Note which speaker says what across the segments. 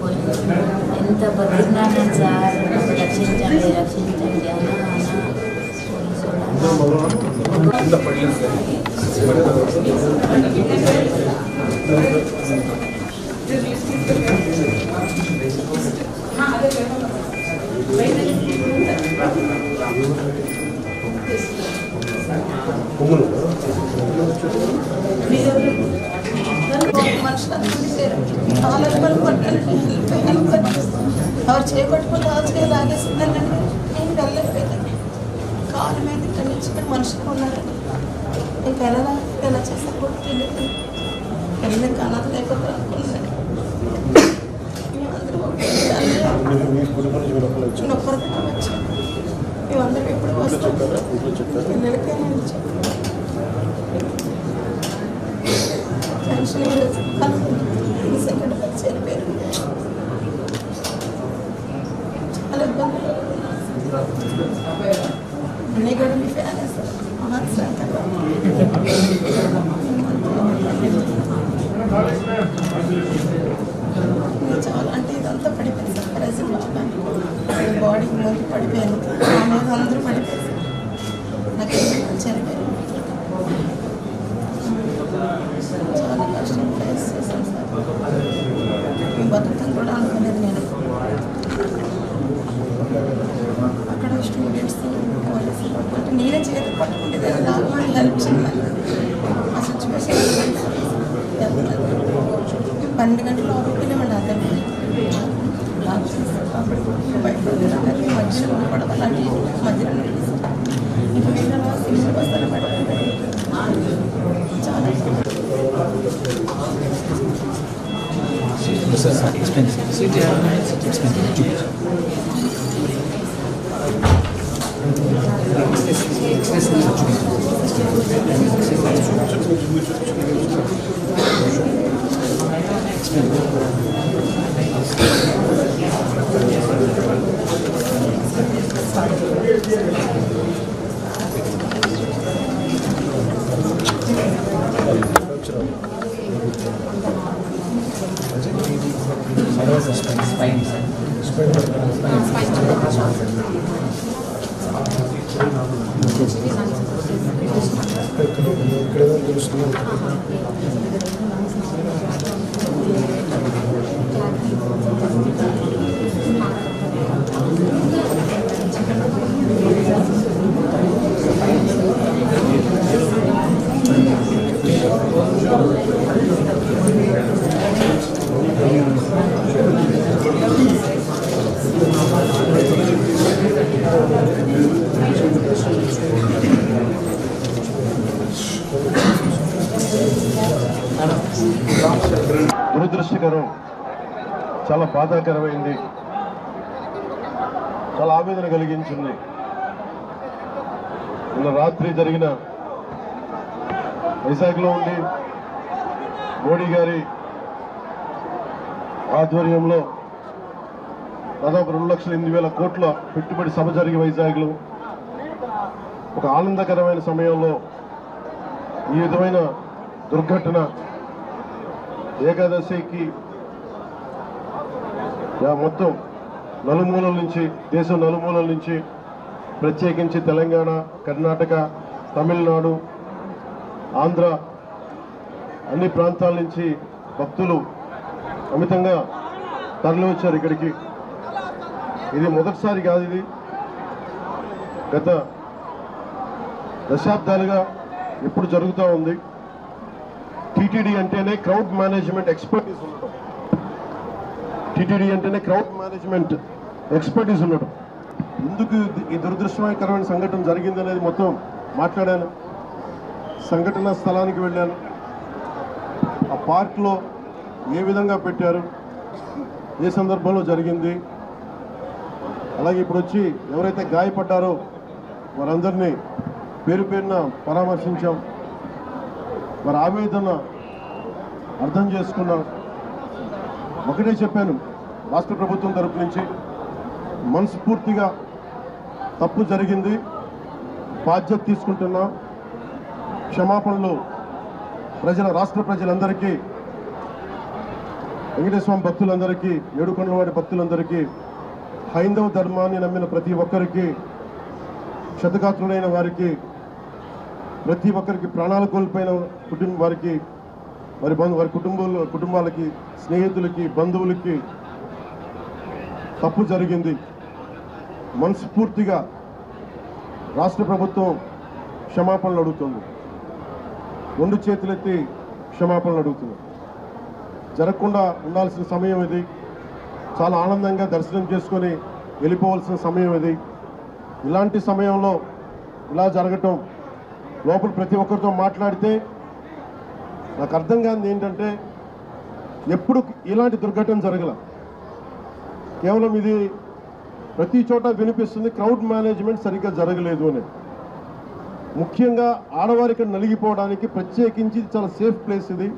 Speaker 1: పోయింది ఎంత బతుకున్నాను సార్ రక్షించండి రక్షించండి అన్న అన్న పోలీసు
Speaker 2: కింద పడలేదు సార్
Speaker 3: ఎవరు చేపట్టుకుని లాగేసిందండి నేను వెళ్ళలేకపోయింది కాలు మీద ఇక్కడ నుంచి మనుషులు ఉన్నారండి ఇంకా ఎలా ఎలా చేస్తా కూడా తెలియదు. వెళ్ళి కనదు లేకపోతే అనుకున్నాను మేమందరం
Speaker 2: మీ
Speaker 3: ఎప్పుడు వస్తాం పిల్లలకే నేను టెన్షన్ సెకండ్ వచ్చి వెళ్ళిపోయారు చాలా ఇబ్బందులు అన్నీ కూడా మీ ఫ్యాన్ వేస్తారు చాలా అంటే ఇదంతా పడిపోయింది సార్ ప్రెసెంట్ బాడీ ముందు పడిపోయాను నా మీద అందరూ పడిపోయారు నాకు చనిపోయారు చాలా కష్టం ఫేస్ చేశాను సార్ బతుకుతాను కూడా అనుకోలేదు నేను అక్కడ స్టూడెంట్స్ నేనే చేతి పట్టుకుంటే నాకు వాళ్ళు హెల్ప్ చేయాలి? పన్నెండు గంటలు లోపలికి అతను బయట అందరినీ మధ్యలో పడవలాంటి మధ్యలో నిలిపిస్తారు. ఇంకా వీళ్ళ సింగిల్ పడుతుంది చాలా
Speaker 2: దురదృష్టకరం
Speaker 4: చాలా బాధాకరమైంది. చాలా ఆవేదన కలిగించింది. నిన్న రాత్రి జరిగిన వైజాగ్లో ఉండి మోడీ గారి ఆధ్వర్యంలో దాదాపు రెండు లక్షల ఎనిమిది వేల కోట్ల పెట్టుబడి సభ జరిగి వైజాగ్లో ఒక ఆనందకరమైన సమయంలో ఈ విధమైన దుర్ఘటన ఏకాదశికి మొత్తం నలుమూలల నుంచి దేశం నలుమూలల నుంచి ప్రత్యేకించి తెలంగాణ కర్ణాటక తమిళనాడు ఆంధ్ర అన్ని ప్రాంతాల నుంచి భక్తులు అమితంగా తరలివచ్చారు ఇక్కడికి. ఇది మొదటిసారి కాదు ఇది. గత దశాబ్దాలుగా ఎప్పుడు జరుగుతూ ఉంది. టీటీడీ అంటేనే క్రౌడ్ మేనేజ్మెంట్ ఎక్స్పర్టీస్ ఉండటం. టీటీడీ అంటేనే క్రౌడ్ మేనేజ్మెంట్ ఎక్స్పర్టీస్ ఉండటం. ఎందుకు ఈ దురదృష్టకరమైన సంఘటన జరిగింది అనేది మొత్తం మాట్లాడాను. సంఘటన స్థలానికి వెళ్ళాను. ఆ పార్క్లో ఏ విధంగా పెట్టారు? ఏ సందర్భంలో జరిగింది? అలాగే ఇప్పుడు వచ్చి ఎవరైతే గాయపడ్డారో వారందరినీ పేరు పేరున పరామర్శించాం. వారి ఆవేదన అర్థం చేసుకున్నాం ఒకటే చెప్పాను రాష్ట్ర ప్రభుత్వం తరపు నుంచి మనస్ఫూర్తిగా తప్పు జరిగింది బాధ్యత తీసుకుంటున్నాం క్షమాపణలు ప్రజల రాష్ట్ర ప్రజలందరికీ వెంకటేశ్వర భక్తులందరికీ భక్తులందరికీ ఏడుకొండలవాడి భక్తులందరికీ హైందవ ధర్మాన్ని నమ్మిన ప్రతి ఒక్కరికి క్షతగాత్రుడైన వారికి ప్రతి ఒక్కరికి ప్రాణాలు కోల్పోయిన కుటుంబ వారికి వారి బంధు వారి కుటుంబాలు కుటుంబాలకి స్నేహితులకి బంధువులకి తప్పు జరిగింది. మనస్ఫూర్తిగా రాష్ట్ర ప్రభుత్వం క్షమాపణలు అడుగుతుంది. రెండు చేతులెత్తి క్షమాపణలు అడుగుతుంది. జరగకుండా ఉండాల్సిన సమయం ఇది. చాలా ఆనందంగా దర్శనం చేసుకొని వెళ్ళిపోవాల్సిన సమయం ఇది. ఇలాంటి సమయంలో ఇలా జరగటం లోపల ప్రతి ఒక్కరితో మాట్లాడితే నాకు అర్థం కానిది ఏంటంటే ఎప్పుడు ఇలాంటి దుర్ఘటన జరగల. కేవలం ఇది ప్రతి చోట వినిపిస్తుంది క్రౌడ్ మేనేజ్మెంట్ సరిగ్గా జరగలేదు అని. ముఖ్యంగా ఆడవారికి నలిగిపోవడానికి ప్రత్యేకించి ఇది చాలా సేఫ్ ప్లేస్ ఇది.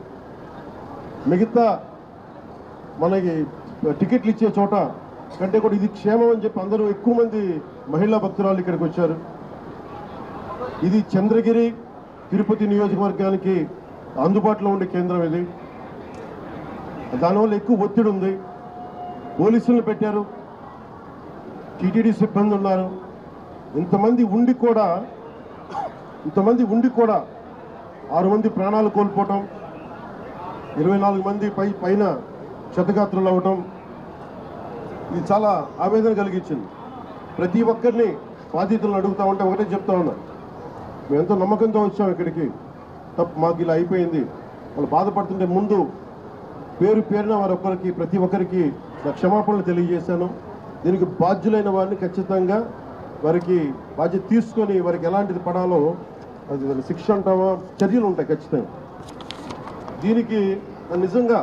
Speaker 4: మిగతా మనకి టికెట్లు ఇచ్చే చోట కంటే కూడా ఇది క్షేమం అని చెప్పి అందరూ ఎక్కువ మంది మహిళా భక్తురాలు ఇక్కడికి వచ్చారు. ఇది చంద్రగిరి తిరుపతి నియోజకవర్గానికి అందుబాటులో ఉండే కేంద్రం ఇది. దానివల్ల ఎక్కువ ఒత్తిడి ఉంది. పోలీసులను పెట్టారు. టీటీడీ సిబ్బంది ఉన్నారు. ఇంతమంది ఉండి కూడా ఇంతమంది ఉండి కూడా ఆరు మంది ప్రాణాలు కోల్పోవటం ఇరవై నాలుగు మంది పై పైన క్షతగాత్రులు అవ్వటం ఇది చాలా ఆవేదన కలిగించింది. ప్రతి ఒక్కరిని బాధితులను అడుగుతా ఉంటే ఒకటే చెప్తా ఉన్నా. మేము ఎంతో నమ్మకంతో వచ్చాం ఇక్కడికి. తప్పు మాకు ఇలా అయిపోయింది. వాళ్ళు బాధపడుతుంటే ముందు పేరు పేరున వారి ఒక్కరికి ప్రతి ఒక్కరికి నా క్షమాపణలు తెలియజేశాను. దీనికి బాధ్యులైన వారిని ఖచ్చితంగా వారికి బాధ్యత తీసుకొని వారికి ఎలాంటిది పడాలో అది శిక్ష అంటావా? చర్యలు ఉంటాయి ఖచ్చితంగా. దీనికి నిజంగా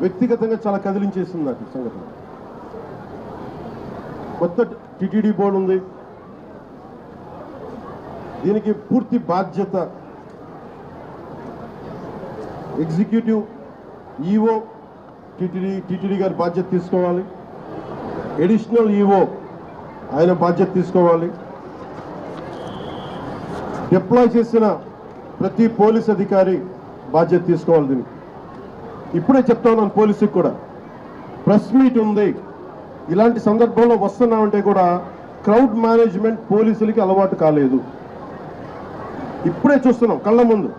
Speaker 4: వ్యక్తిగతంగా చాలా కదిలించేసింది నాకు సంఘటన. కొత్త టిటిడి బోర్డు ఉంది. దీనికి పూర్తి బాధ్యత ఎగ్జిక్యూటివ్ ఈఓ టిటిడి టిటిడి గారి బాధ్యత తీసుకోవాలి. ఎడిషనల్ ఈఓ ఆయన బాధ్యత తీసుకోవాలి. డిప్లాయ్ చేసిన ప్రతి పోలీస్ అధికారి బాధ్యత తీసుకోవాలి దీనికి. ఇప్పుడే చెప్తా ఉన్నాను పోలీసుకి కూడా. ప్రెస్ మీట్ ఉంది. ఇలాంటి సందర్భంలో వస్తున్నామంటే కూడా క్రౌడ్ మేనేజ్మెంట్ పోలీసులకి అలవాటు కాలేదు. ఇప్పుడే చూస్తున్నాం కళ్ళ ముందు.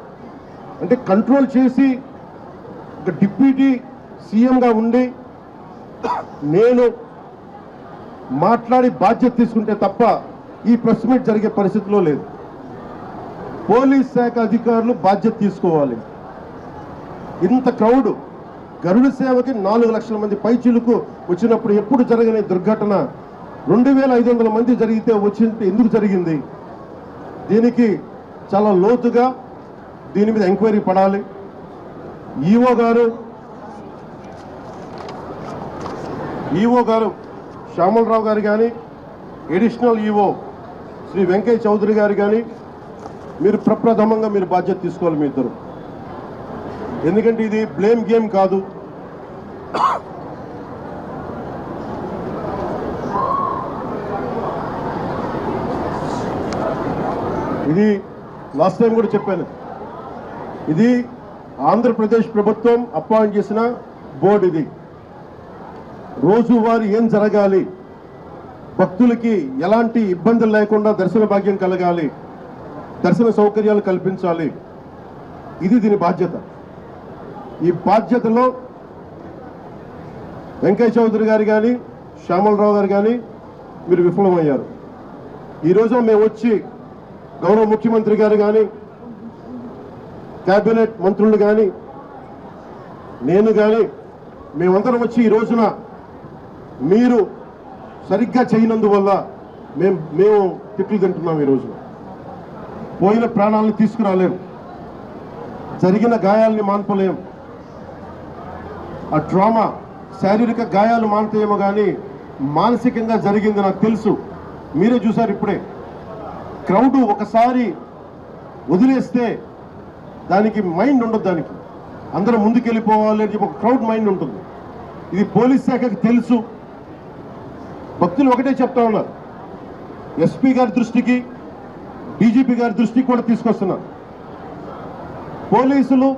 Speaker 4: అంటే కంట్రోల్ చేసి ఒక డిప్యూటీ సీఎంగా ఉండి నేను మాట్లాడి బాధ్యత తీసుకుంటే తప్ప ఈ ప్రెస్ మీట్ జరిగే పరిస్థితిలో లేదు. పోలీస్ శాఖ అధికారులు బాధ్యత తీసుకోవాలి. ఇంత క్రౌడ్ గరుడ సేవకి నాలుగు లక్షల మంది పైచీలకు వచ్చినప్పుడు ఎప్పుడు జరగని దుర్ఘటన రెండు వేల ఐదు వందల మంది జరిగితే వచ్చింటే ఎందుకు జరిగింది? దీనికి చాలా లోతుగా దీని మీద ఎంక్వైరీ పడాలి. ఈఓ గారు ఈఓ గారు శ్యామలరావు గారు కానీ ఎడిషనల్ ఈఓ శ్రీ వెంకయ్య చౌదరి గారు కానీ మీరు ప్రప్రథమంగా మీరు బాధ్యత తీసుకోవాలి మీ ఇద్దరు. ఎందుకంటే ఇది బ్లేమ్ గేమ్ కాదు. ఇది లాస్ట్ టైం కూడా చెప్పాను. ఇది ఆంధ్రప్రదేశ్ ప్రభుత్వం అపాయింట్ చేసిన బోర్డు ఇది. రోజువారీ ఏం జరగాలి? భక్తులకి ఎలాంటి ఇబ్బందులు లేకుండా దర్శన భాగ్యం కలగాలి. దర్శన సౌకర్యాలు కల్పించాలి. ఇది దీని బాధ్యత. ఈ బాధ్యతలో వెంకయ్య చౌదరి గారు కానీ శ్యామలరావు గారు కానీ మీరు విఫలమయ్యారు. ఈరోజు మేము వచ్చి గౌరవ ముఖ్యమంత్రి గారు కానీ కేబినెట్ మంత్రులు కానీ నేను కానీ మేమందరం వచ్చి ఈ రోజున మీరు సరిగ్గా చేయనందువల్ల మేము మేము తిట్లు తింటున్నాం ఈరోజు పోయిన ప్రాణాలను తీసుకురాలేం. జరిగిన గాయాల్ని మాన్పలేము ఆ డ్రామా శారీరక గాయాలు మాన్తాయేమో కానీ మానసికంగా జరిగింది నాకు తెలుసు. మీరే చూసారు ఇప్పుడే. క్రౌడ్ ఒకసారి వదిలేస్తే దానికి మైండ్ ఉండదు దానికి. అందరం ముందుకెళ్ళిపోవాలి అని చెప్పి ఒక క్రౌడ్ మైండ్ ఉంటుంది. ఇది పోలీస్ శాఖకి తెలుసు. భక్తులు ఒకటే చెప్తా ఉన్నారు. ఎస్పీ గారి దృష్టికి డీజీపీ గారి దృష్టికి కూడా తీసుకొస్తున్నారు. పోలీసులు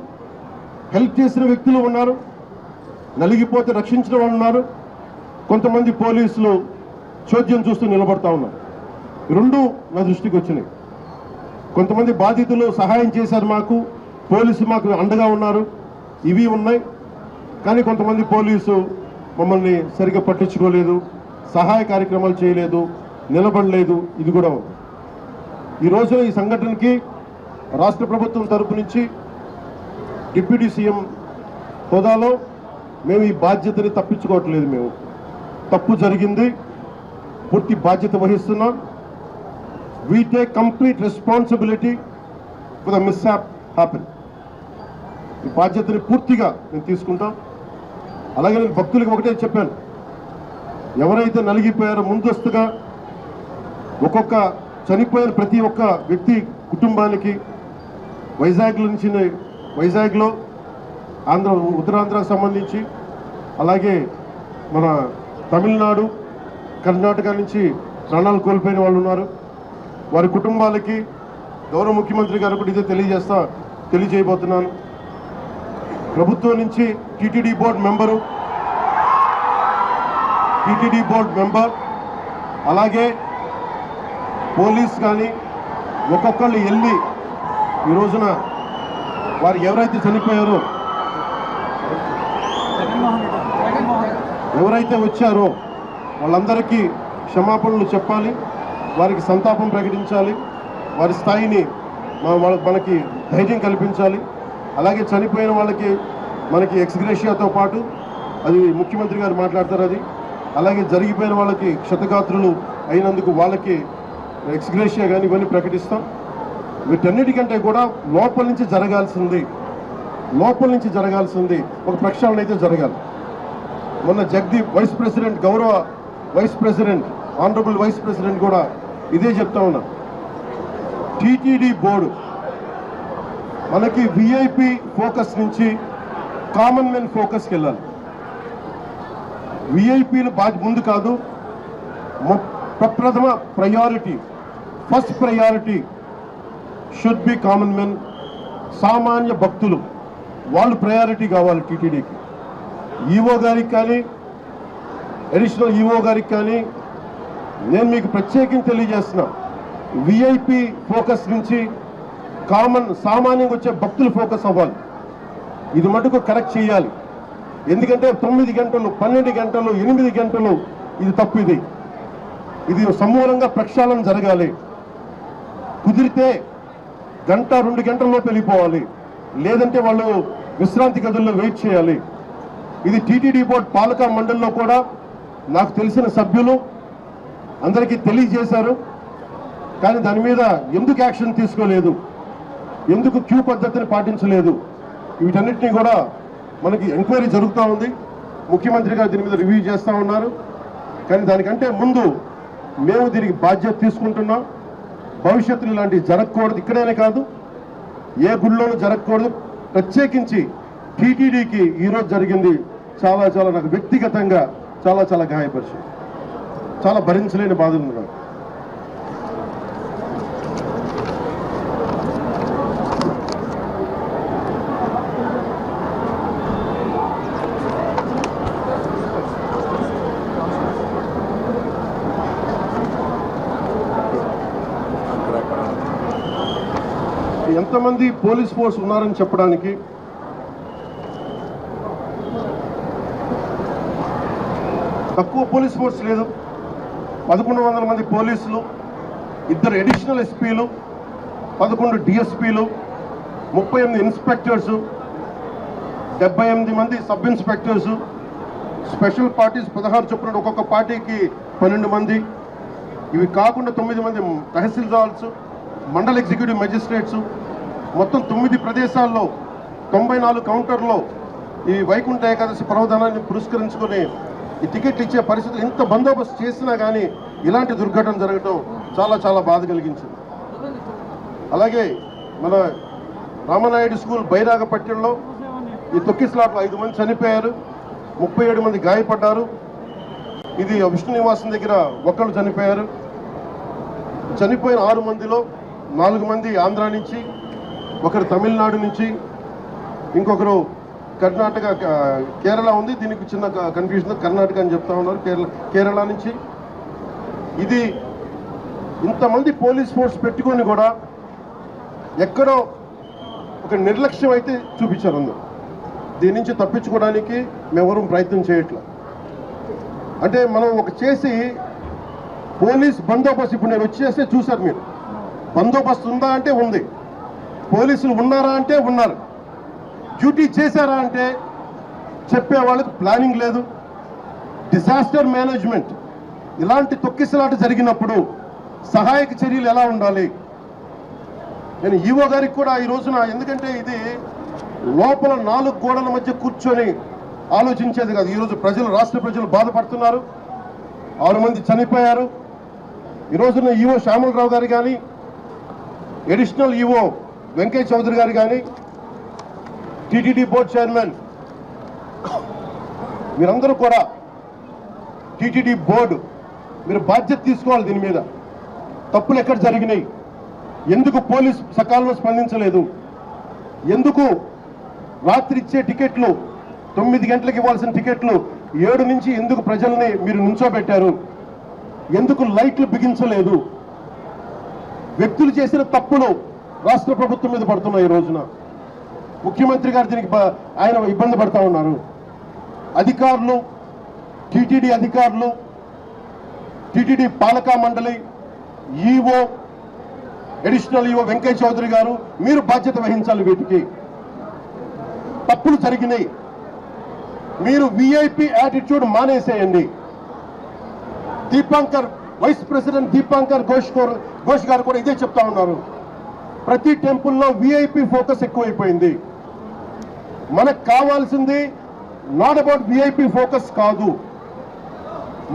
Speaker 4: హెల్ప్ చేసిన వ్యక్తులు ఉన్నారు. నలిగిపోతే రక్షించిన వాళ్ళు ఉన్నారు. కొంతమంది పోలీసులు చోద్యం చూస్తూ నిలబడతా ఉన్నారు. రెండు నా దృష్టికి వచ్చినాయి. కొంతమంది బాధితులు సహాయం చేశారు మాకు పోలీసు మాకు అండగా ఉన్నారు ఇవి ఉన్నాయి. కానీ కొంతమంది పోలీసు మమ్మల్ని సరిగ్గా పట్టించుకోలేదు సహాయ కార్యక్రమాలు చేయలేదు నిలబడలేదు ఇది కూడా ఉంది. ఈ ఈ సంఘటనకి రాష్ట్ర ప్రభుత్వం తరపు నుంచి డిప్యూటీ సీఎం హోదాలో మేము ఈ బాధ్యతని తప్పించుకోవట్లేదు మేము. తప్పు జరిగింది పూర్తి బాధ్యత వహిస్తున్నాం. We take complete responsibility for the mishap happen. ఈ బాధ్యతని పూర్తిగా నేను తీసుకుంటాం. అలాగే నేను భక్తులకు ఒకటే చెప్పాను. ఎవరైతే నలిగిపోయారో ముందస్తుగా ఒక్కొక్క చనిపోయిన ప్రతి ఒక్క వ్యక్తి కుటుంబానికి వైజాగ్ నుంచి వైజాగ్లో ఆంధ్ర ఉత్తరాంధ్రకు సంబంధించి అలాగే మన తమిళనాడు కర్ణాటక నుంచి ప్రాణాలు కోల్పోయిన వాళ్ళు ఉన్నారు. వారి కుటుంబాలకి గౌరవ ముఖ్యమంత్రి గారు కూడా ఇదే తెలియజేస్తా తెలియజేయబోతున్నాను. ప్రభుత్వం నుంచి TTD board member TTD board member అలాగే పోలీస్ కానీ ఒక్కొక్కళ్ళు వెళ్ళి ఈ రోజున వారు ఎవరైతే చనిపోయారో ఎవరైతే వచ్చారో వాళ్ళందరికీ క్షమాపణలు చెప్పాలి. వారికి సంతాపం ప్రకటించాలి. వారి స్థాయిని మనకి ధైర్యం కల్పించాలి. అలాగే చనిపోయిన వాళ్ళకి మనకి ఎక్స్గ్రేషియాతో పాటు అది ముఖ్యమంత్రి గారు మాట్లాడతారు అది. అలాగే జరిగిపోయిన వాళ్ళకి క్షతగాత్రులు అయినందుకు వాళ్ళకి ఎక్స్గ్రేషియా కానీ ఇవన్నీ ప్రకటిస్తాం. వీటన్నిటికంటే కూడా లోపల నుంచి జరగాల్సింది లోపల నుంచి జరగాల్సింది ఒక ప్రక్షాళన అయితే జరగాలి. మొన్న జగదీప్ వైస్ ప్రెసిడెంట్ గౌరవ vice president honourable vice president కూడా ఇదే చెప్తా ఉన్నా. టీటీడీ బోర్డు మనకి విఐపి ఫోకస్ నుంచి కామన్ మెన్ ఫోకస్కి వెళ్ళాలి. విఐపీలు బాగా ముందు కాదు ప్రప్రథమ priority first priority should be common men సామాన్య భక్తులు. వాళ్ళు ప్రయారిటీ కావాలి టీటీడీకి. ఈఓ గారికి కానీ అడిషనల్ ఈఓ గారికి కానీ నేను మీకు ప్రత్యేకించి తెలియజేస్తున్నా. విఐపి ఫోకస్ నుంచి కామన్ సామాన్యంగా వచ్చే భక్తులు ఫోకస్ అవ్వాలి. ఇది మటుకు కరెక్ట్ చేయాలి. ఎందుకంటే తొమ్మిది గంటలు పన్నెండు గంటలు ఎనిమిది గంటలు ఇది తప్పు ఇది. ఇది సమూలంగా ప్రక్షాళన జరగాలి. కుదిరితే గంట రెండు గంటల్లో వెళ్ళిపోవాలి. లేదంటే వాళ్ళు విశ్రాంతి గదుల్లో వెయిట్ చేయాలి. ఇది టీటీడీ బోర్డు పాలక మండలిలో కూడా నాకు తెలిసిన సభ్యులు అందరికీ తెలియజేశారు. కానీ దాని మీద ఎందుకు యాక్షన్ తీసుకోలేదు? ఎందుకు క్యూ పద్ధతిని పాటించలేదు? వీటన్నిటిని కూడా మనకి ఎంక్వైరీ జరుగుతూ ఉంది. ముఖ్యమంత్రి గారు దీని మీద రివ్యూ చేస్తూ ఉన్నారు. కానీ దానికంటే ముందు మేము దీనికి బాధ్యత తీసుకుంటున్నాం. భవిష్యత్తులో ఇలాంటివి జరగకూడదు. ఇక్కడనే కాదు ఏ గుళ్ళోనూ జరగకూడదు. ప్రత్యేకించి టీటీడీకి ఈరోజు జరిగింది చాలా చాలా నాకు వ్యక్తిగతంగా చాలా చాలా గాయపరిచింది. చాలా భరించలేని బాధ ఉంది నాకు. ఎంతమంది పోలీస్ ఫోర్స్ ఉన్నారని చెప్పడానికి తక్కువ పోలీస్ ఫోర్స్ లేదు. పదకొండు వందల మంది పోలీసులు ఇద్దరు అడిషనల్ ఎస్పీలు పదకొండు డిఎస్పీలు ముప్పై ఎనిమిది ఇన్స్పెక్టర్సు డెబ్బై ఎనిమిది మంది సబ్ ఇన్స్పెక్టర్సు స్పెషల్ పార్టీస్ పదహారు చొప్పున ఒక్కొక్క పార్టీకి పన్నెండు మంది. ఇవి కాకుండా తొమ్మిది మంది తహసీల్దార్స్ మండల ఎగ్జిక్యూటివ్ మెజిస్ట్రేట్స్. మొత్తం తొమ్మిది ప్రదేశాల్లో తొంభై నాలుగు కౌంటర్లో ఈ వైకుంఠ ఏకాదశి పర్వదినాన్ని పురస్కరించుకొని ఈ టికెట్లు ఇచ్చే పరిస్థితి ఇంత బందోబస్తు చేసినా కానీ ఇలాంటి దుర్ఘటన జరగటం చాలా చాలా బాధ కలిగించింది. అలాగే మన రామనాయుడు స్కూల్ బైరాగపట్నంలో ఈ తొక్కిస్లాట్లో ఐదు మంది చనిపోయారు ముప్పై ఏడు మంది గాయపడ్డారు. ఇది విష్ణు నివాసం దగ్గర ఒకళ్ళు చనిపోయారు. చనిపోయిన ఆరు మందిలో నాలుగు మంది ఆంధ్ర నుంచి ఒకరు తమిళనాడు నుంచి ఇంకొకరు కర్ణాటక కేరళ ఉంది. దీనికి చిన్న కన్ఫ్యూజన్ కర్ణాటక అని చెప్తా ఉన్నారు. కేరళ కేరళ నుంచి. ఇది ఇంతమంది పోలీస్ ఫోర్స్ పెట్టుకొని కూడా ఎక్కడో ఒక నిర్లక్ష్యం అయితే చూపించారు అందరు. దీని నుంచి తప్పించుకోవడానికి మేమెవరూ ప్రయత్నం చేయట్లేదు అంటే మనం ఒక చేసి పోలీస్ బందోబస్తు ఇప్పుడు నేను వచ్చేస్తే చూశారు మీరు. బందోబస్తు ఉందా అంటే ఉంది. పోలీసులు ఉన్నారా అంటే ఉన్నారు. డ్యూటీ చేశారా అంటే చెప్పే వాళ్ళకి ప్లానింగ్ లేదు. Disaster management. ఇలాంటి తొక్కిసలాట జరిగినప్పుడు సహాయక చర్యలు ఎలా ఉండాలి? నేను ఈవో గారికి కూడా ఈ రోజున ఎందుకంటే ఇది లోపల నాలుగు గోడల మధ్య కూర్చొని ఆలోచించేది కాదు. ఈరోజు ప్రజలు రాష్ట్ర ప్రజలు బాధపడుతున్నారు. ఆరు మంది చనిపోయారు. ఈ రోజున ఈవో శ్యామలరావు గారు కానీ అడిషనల్ ఈవో వెంకయ్య చౌదరి గారు కానీ టీటీడీ బోర్డ్ చైర్మన్. మీరందరూ కూడా టీటీడీ బోర్డు మీరు బాధ్యత తీసుకోవాలి దీని మీద. తప్పులు ఎక్కడ జరిగినాయి? ఎందుకు పోలీస్ సకాలంలో స్పందించలేదు? ఎందుకు రాత్రి ఇచ్చే టికెట్లు తొమ్మిది గంటలకు ఇవ్వాల్సిన టికెట్లు ఏడు నుంచి ఎందుకు ప్రజల్ని మీరు నుంచోబెట్టారు? ఎందుకు లైట్లు బిగించలేదు? వ్యక్తులు చేసిన తప్పులు రాష్ట్ర ప్రభుత్వం మీద పడుతున్నాయి ఈ రోజున. ముఖ్యమంత్రి గారు దీనికి ఆయన ఇబ్బంది పడతా ఉన్నారు. అధికారులు టీటీడీ అధికారులు టీటీడీ పాలకా మండలి EO additional EO Venkaiah Chowdary గారు మీరు బాధ్యత వహించాలి వీటికి. తప్పులు జరిగినాయి. మీరు విఐపి యాటిట్యూడ్ మానేసేయండి. దీపాంకర్ వైస్ ప్రెసిడెంట్ దీపాంకర్ ఘోష్ ఘోష్ గారు కూడా ఇదే చెప్తా ఉన్నారు. ప్రతి టెంపుల్లో విఐపి ఫోకస్ ఎక్కువైపోయింది. మనకు కావాల్సింది నాట్ అబౌట్ విఐపి ఫోకస్ కాదు.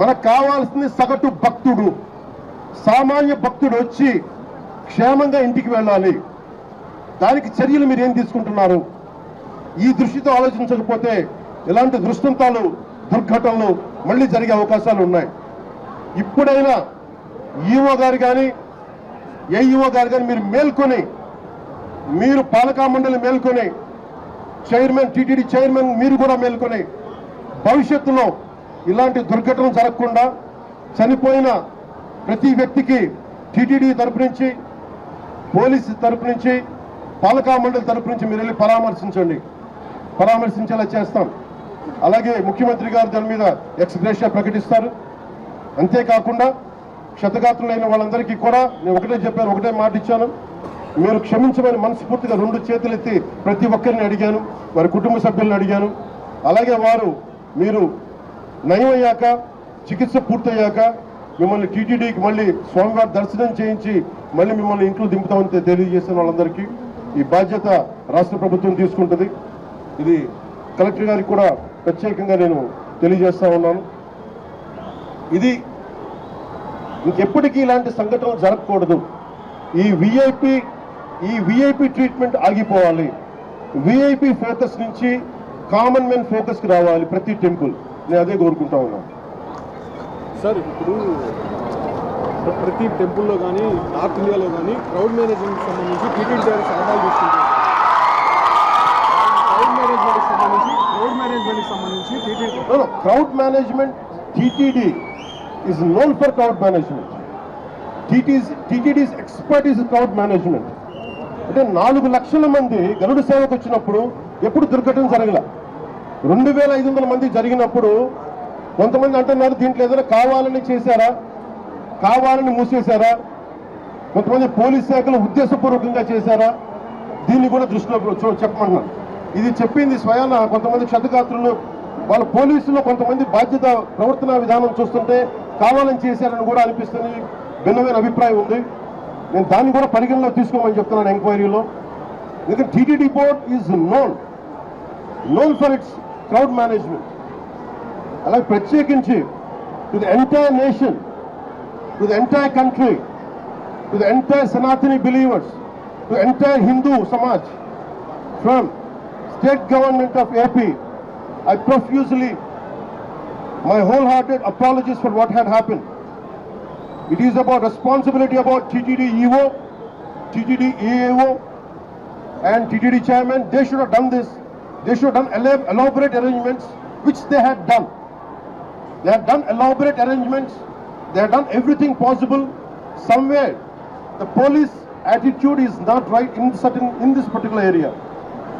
Speaker 4: మనకు కావాల్సింది సగటు భక్తుడు. సామాన్య భక్తుడు వచ్చి క్షేమంగా ఇంటికి వెళ్ళాలి. దానికి చర్యలు మీరు ఏం తీసుకుంటున్నారు? ఈ దృష్టితో ఆలోచించకపోతే ఇలాంటి దృష్టాంతాలు దుర్ఘటనలు మళ్ళీ జరిగే అవకాశాలు ఉన్నాయి. ఇప్పుడైనా ఈఓ గారు కానీ ఏఈఓ గారు కానీ మీరు మేల్కొని మీరు పాలకా మండలి మేల్కొని చైర్మన్ టీటీడీ చైర్మన్ మీరు కూడా మేల్కొని భవిష్యత్తులో ఇలాంటి దుర్ఘటన జరగకుండా చనిపోయిన ప్రతి వ్యక్తికి టీటీడీ తరపు నుంచి పోలీసు తరపు నుంచి పాలకా మండలి తరపు నుంచి మీరు వెళ్ళి పరామర్శించండి. పరామర్శించేలా చేస్తాం. అలాగే ముఖ్యమంత్రి గారు దాని మీద ఎక్స్గ్రేషియా ప్రకటిస్తారు. అంతేకాకుండా క్షతగాత్రులైన వాళ్ళందరికీ కూడా నేను ఒకటే చెప్పాను ఒకటే మాట ఇచ్చాను. మీరు క్షమించమని మనస్ఫూర్తిగా రెండు చేతులు ఎత్తి ప్రతి ఒక్కరిని అడిగాను వారి కుటుంబ సభ్యులను అడిగాను. అలాగే వారు మీరు నయం అయ్యాక చికిత్స పూర్తయ్యాక మిమ్మల్ని టీటీడీకి మళ్ళీ స్వామివారి దర్శనం చేయించి మళ్ళీ మిమ్మల్ని ఇంట్లో దింపుతామని తెలియజేసిన వాళ్ళందరికీ ఈ బాధ్యత రాష్ట్ర ప్రభుత్వం తీసుకుంటుంది. ఇది కలెక్టర్ గారికి కూడా ప్రత్యేకంగా నేను తెలియజేస్తా ఉన్నాను. ఇది ఇంకెప్పటికీ ఇలాంటి సంఘటనలు జరగకూడదు. ఈ విఐపి ఈ విఐపి ట్రీట్మెంట్ ఆగిపోవాలి విఐపి ఫోకస్ నుంచి కామన్ మెన్ ఫోకస్కి రావాలి ప్రతి టెంపుల్ నేను అదే కోరుకుంటా ఉన్నాను
Speaker 2: సార్ ఇప్పుడు ప్ర- ప్రతి టెంపుల్లో కానీ నార్త్ ఇండియాలో కానీ క్రౌడ్ మేనేజ్మెంట్కి సంబంధించి టీటీడీ గారి సలహాలు తీసుకుంటారు క్రౌడ్ మేనేజ్మెంట్కి సంబంధించి క్రౌడ్ మేనేజ్మెంట్కి సంబంధించి TTD
Speaker 4: is known for crowd management. TT's, TTD's expertise is crowd management. అంటే నాలుగు లక్షల మంది గరుడ సేవకు వచ్చినప్పుడు ఎప్పుడు దుర్ఘటన జరగల. రెండు వేల ఐదు వందల మంది జరిగినప్పుడు కొంతమంది అంటున్నారు దీంట్లో ఏదైనా కావాలని చేశారా? కావాలని మూసేశారా? కొంతమంది పోలీస్ శాఖలు ఉద్దేశపూర్వకంగా చేశారా? దీన్ని కూడా దృష్టిలో చూ- చెప్పమంటున్నాను ఇది చెప్పింది స్వయాన కొంతమంది క్షతగాత్రులు. వాళ్ళ పోలీసులో కొంతమంది బాధ్యత ప్రవర్తన విధానం చూస్తుంటే కావాలని చేశారని కూడా అనిపిస్తుంది. భిన్నమైన అభిప్రాయం ఉంది. నేను దాన్ని కూడా పరిగణలో తీసుకోమని చెప్తున్నాను ఎంక్వైరీలో. ఎందుకంటే TTD board is known known for its crowd management అలాగే ప్రత్యేకించి to the entire nation to the entire country to the entire Sanatani believers to entire Hindu samaj from state government of AP I profusely my whole hearted apologies for what had happened It is about responsibility about TTD EO, TTD EAO, and TTD chairman. They should have done this. They should have done elaborate arrangements, which they had done. They had done elaborate arrangements. They had done everything possible. Somewhere, the police attitude is not right in certain in this particular area.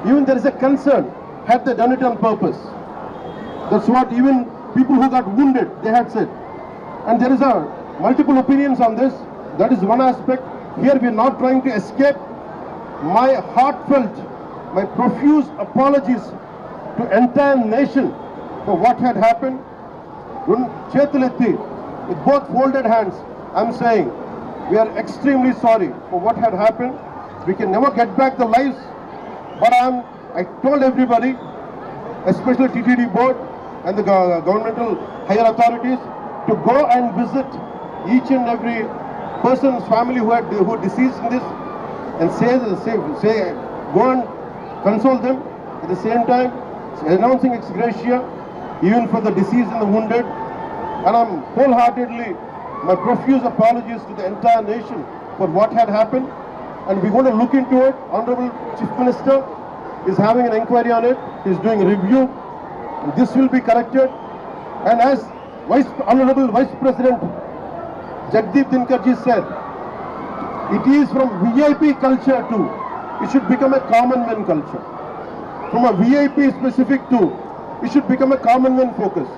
Speaker 4: Even there is a concern. Had they done it on purpose? That's what even people who got wounded they had said. And there is a multiple opinions on this. That is one aspect. Here we are not trying to escape. My heartfelt, my profuse apologies to entire nation for what had happened. With both folded hands, I'm saying we are extremely sorry for what had happened. We can never get back the lives, but I'm, I told everybody, especially TTD board and the governmental higher authorities, to go and visit each and every person's family who had who deceased in this, and say say say go and console them. At the same time, announcing ex gratia even for the deceased and the wounded. And I'm wholeheartedly, my profuse apologies to the entire nation for what had happened. And we're going to look into it. Honorable Chief Minister is having an inquiry on it. He's doing a review. This will be corrected. And as Vice Honorable Vice President Jagdeep Dinkarji said, it is from VIP culture to, it should become a common man culture. From a VIP specific to, it should become a common man focus.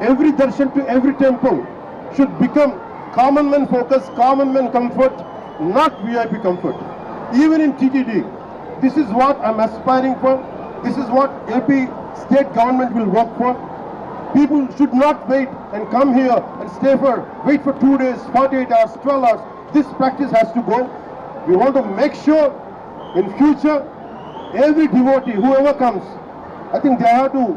Speaker 4: Every darshan to every temple should become common man focus, common man comfort, not VIP comfort. Even in TTD, this is what I'm aspiring for. This is what AP state government will work for. People should not wait and come here and stay for, wait for two days, 48 hours, 12 hours. This practice has to go. We want to make sure in future, every devotee, whoever comes, I think they have to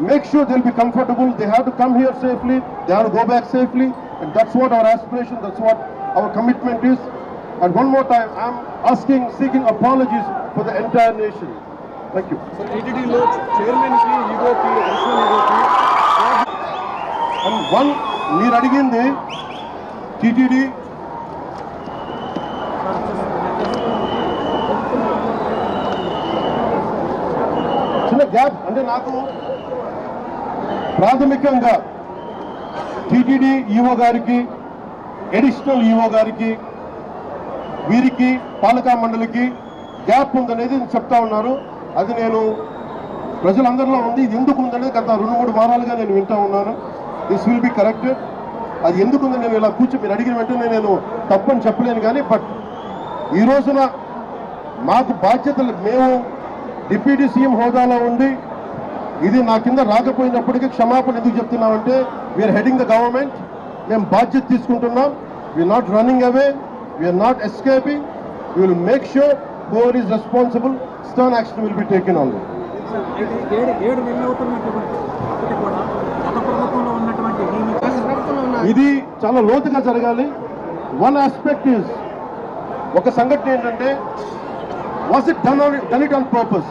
Speaker 4: make sure they'll be comfortable. They have to come here safely. They have to go back safely. And that's what our aspiration, that's what our commitment is. And one more time, I'm asking, seeking apologies for the entire nation. Thank you.
Speaker 2: So ATD Lord, Chairman ki, ego ki, ego.
Speaker 4: And one మీరు అడిగింది. TTD. చిన్న gap అంటే నాకు ప్రాథమికంగా TTD EO గారికి additional EO గారికి వీరికి పాలకా మండలికి గ్యాప్ ఉందనేది చెప్తా ఉన్నారు. అది నేను ప్రజలందరిలో ఉంది ఇది ఎందుకు ఉందనేది గత రెండు మూడు వారాలుగా నేను వింటా ఉన్నాను. దిస్ విల్ బి కరెక్టెడ్ అది ఎందుకుంది నేను ఇలా కూర్చో మీరు అడిగిన వెంటనే నేను తప్పని చెప్పలేను కానీ బట్ ఈ రోజున మాకు బాధ్యతలు మేము డిప్యూటీ సీఎం హోదాలో ఉండి ఇది నా కింద రాకపోయినప్పటికీ క్షమాపణ ఎందుకు చెప్తున్నామంటే వీఆర్ హెడింగ్ ద గవర్నమెంట్ మేము బాధ్యత తీసుకుంటున్నాం we're not running away we're not escaping you will make sure who is responsible stern action will be taken on
Speaker 2: ఏడు ఏడు నెలలు అవుతున్నటువంటి కూడా
Speaker 4: ఇది చాలా లోతుగా జరగాలి. వన్ ఆస్పెక్ట్ ఈస్ ఒక సంఘటన ఏంటంటే was it done done it on purpose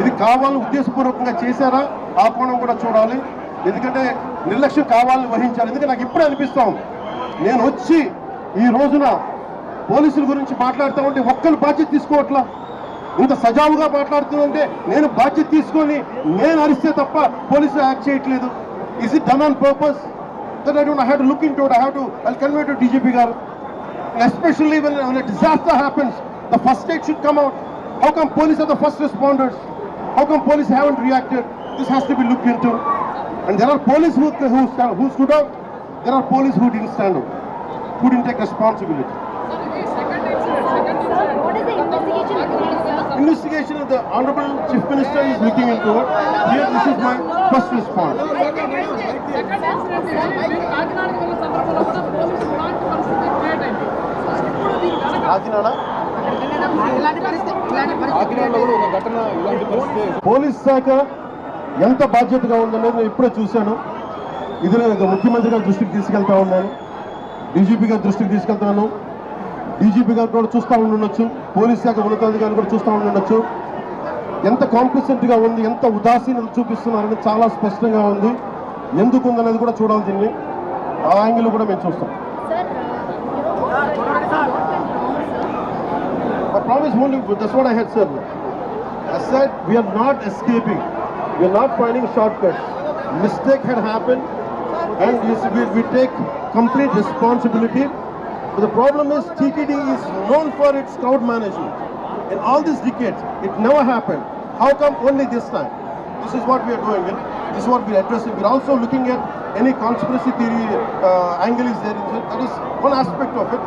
Speaker 4: ఇది కావాలని ఉద్దేశపూర్వకంగా చేశారా? ఆ కోణం కూడా చూడాలి. ఎందుకంటే నిర్లక్ష్యం కావాలని వహించాలి ఎందుకంటే నాకు ఇప్పుడే అనిపిస్తాం నేను వచ్చి ఈ రోజున పోలీసుల గురించి మాట్లాడుతూ ఉంటే ఒక్కరు బాధ్యత తీసుకోవట్లా? ఇంత సజావుగా మాట్లాడుతుందంటే నేను బాధ్యత తీసుకొని నేను అరిస్తే తప్ప పోలీసులు యాక్ట్ చేయట్లేదు. Is it done on purpose then I don't, I have to look into it, I have to, I'll convey to DGP garu. Especially when, when a disaster happens, the first aid should come out. How come police are the first responders? How come police haven't reacted? This has to be looked into. And there are police who, who, stand, who stood up, there are police who didn't stand up, who didn't take responsibility.
Speaker 5: Investigation
Speaker 4: of the Honorable Chief Minister is looking into it. Here, this is my first response. Police శాఖ ఎంత బాధ్యతగా ఉందనేది నేను ఇప్పుడే చూశాను. ఇది నేను ముఖ్యమంత్రి గారి దృష్టికి తీసుకెళ్తా ఉన్నాను. డీజీపీ గారి దృష్టికి తీసుకెళ్తాను డీజీపీ గారు కూడా చూస్తూ ఉండొచ్చు పోలీస్ శాఖ ఉన్నతాధికారులు కూడా చూస్తూ ఉండొచ్చు ఎంత కాంపిటెంట్గా ఉంది ఎంత ఉదాసీనత చూపిస్తున్నారని చాలా స్పష్టంగా ఉంది. ఎందుకు ఉందనేది కూడా చూడాలి దీన్ని ఆ యాంగిల్ కూడా మేము చూస్తాం
Speaker 5: uh?
Speaker 4: I promise only, that's what I had said. I said we are not escaping. We are not finding shortcuts. Mistake had happened and we, we take complete responsibility. But the problem is TTD is known for its crowd management. In all these decades, it never happened. How come only this time? This is what we are doing. This is what we are addressing. We are also looking at any conspiracy theory uh, angle is there. That is one aspect of it.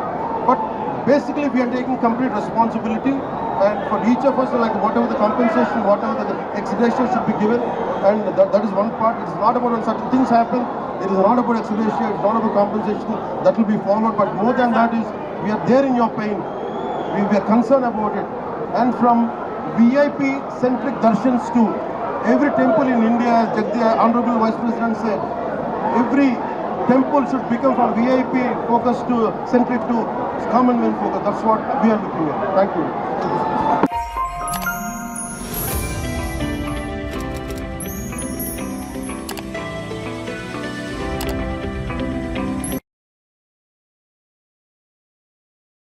Speaker 4: But basically we are taking complete responsibility and for each of us like whatever the compensation whatever the exhibition should be given. And that, that is one part. It's not about when certain things happen. It is not about exhibition it's not about compensation. That will be followed. But more than that is we are there in your pain. We, we are concerned about it. And from vip centric darshans to every temple in india as Jagdi, honorable vice president said every temple should become from VIP focus to centric to common man focus. That's what we are looking at. Thank you.